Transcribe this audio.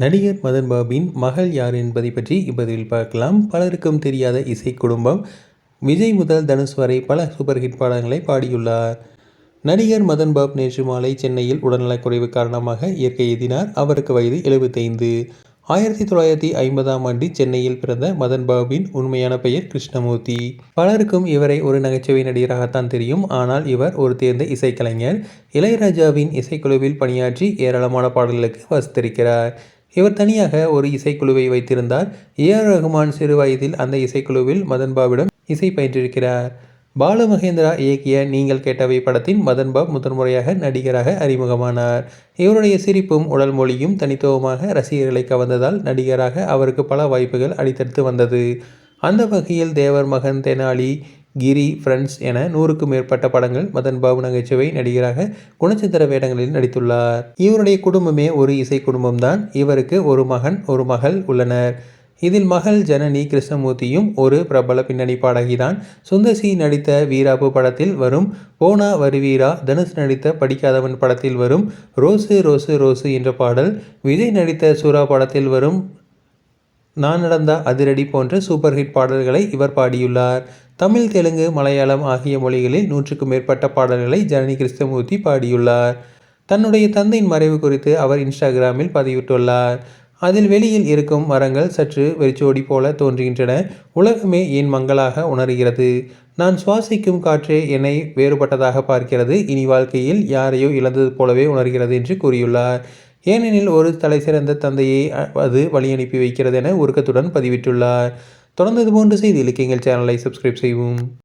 நடிகர் மதன் பாபின் மகள் யார் என்பதை பற்றி இப்பதில் பார்க்கலாம். பலருக்கும் தெரியாத இசை குடும்பம். விஜய் முதல் தனுஷ் வரை பல சூப்பர் ஹிட் பாடல்களை பாடியுள்ளார். நடிகர் மதன் பாப் நேற்று மாலை சென்னையில் உடல்நலக்குறைவு காரணமாக இயற்கை எதினார். அவருக்கு வயது எழுபத்தைந்து. ஆயிரத்தி தொள்ளாயிரத்தி ஐம்பதாம் ஆண்டு சென்னையில் பிறந்த மதன் பாபின் உண்மையான பெயர் கிருஷ்ணமூர்த்தி. பலருக்கும் இவரை ஒரு நகைச்சுவை நடிகராகத்தான் தெரியும். ஆனால் இவர் ஒரு தேர்ந்த இசைக்கலைஞர். இளையராஜாவின் இசைக்குழுவில் பணியாற்றி ஏராளமான பாடல்களுக்கு வசித்திருக்கிறார். இவர் தனியாக ஒரு இசைக்குழுவை வைத்திருந்தார். ஏ ஆர் ரகுமான் சிறு வயதில் அந்த இசைக்குழுவில் மதன்பாவிடம் இசை பயின்றிருக்கிறார். பாலு மகேந்திரா இயக்கிய நீங்கள் கேட்டவை படத்தின் மதன்பாப் முதன்முறையாக நடிகராக அறிமுகமானார். இவருடைய சிரிப்பும் உடல் மொழியும் தனித்துவமாக ரசிகர்களை கவர்ந்ததால் நடிகராக அவருக்கு பல வாய்ப்புகள் அடித்தடுத்து வந்தது. அந்த வகையில் தேவர் மகன் தெனாலி கிரி ஃப்ரெண்ட்ஸ் என நூறுக்கும் மேற்பட்ட படங்கள் மதன் பாபு நகைச்சுவை நடிகராக குணச்சித்திர வேடங்களில் நடித்துள்ளார். இவருடைய குடும்பமே ஒரு இசை குடும்பம்தான். இவருக்கு ஒரு மகன் ஒரு மகள் உள்ளனர். இதில் மகள் ஜனனி கிருஷ்ணமூர்த்தியும் ஒரு பிரபல பின்னணி பாடகிதான். சுந்தசி நடித்த வீராப்பு படத்தில் வரும் போனா வருவீரா தனுஷ் நடித்த படிக்காதவன் படத்தில் வரும் ரோசு ரோசு ரோசு என்ற பாடல் விஜய் நடித்த சூரா படத்தில் வரும் நான் நடந்த அதிரடி போன்ற சூப்பர் ஹிட் பாடல்களை இவர் பாடியுள்ளார். தமிழ் தெலுங்கு மலையாளம் ஆகிய மொழிகளில் நூற்றுக்கும் மேற்பட்ட பாடல்களை ஜனனி கிருஷ்ணமூர்த்தி பாடியுள்ளார். தன்னுடைய தந்தையின் மறைவு குறித்து அவர் இன்ஸ்டாகிராமில் பதிவிட்டுள்ளார். அதில் வெளியில் இருக்கும் மரங்கள் சற்று வெறிச்சோடி போல தோன்றுகின்றன. உலகமே என் மங்களாக உணர்கிறது? நான் சுவாசிக்கும் காற்றே என்னை வேறுபட்டதாக பார்க்கிறது. இனி வாழ்க்கையில் யாரையோ இழந்தது போலவே உணர்கிறது என்று கூறியுள்ளார். ஏனெனில் ஒரு தலை சிறந்த தந்தையை அது வழியனுப்பி வைக்கிறது என உருக்கத்துடன் பதிவிட்டுள்ளார். தொடர்ந்து இது போன்ற செய்தி இலக்கியங்கள் சேனலை சப்ஸ்கிரைப் செய்வோம்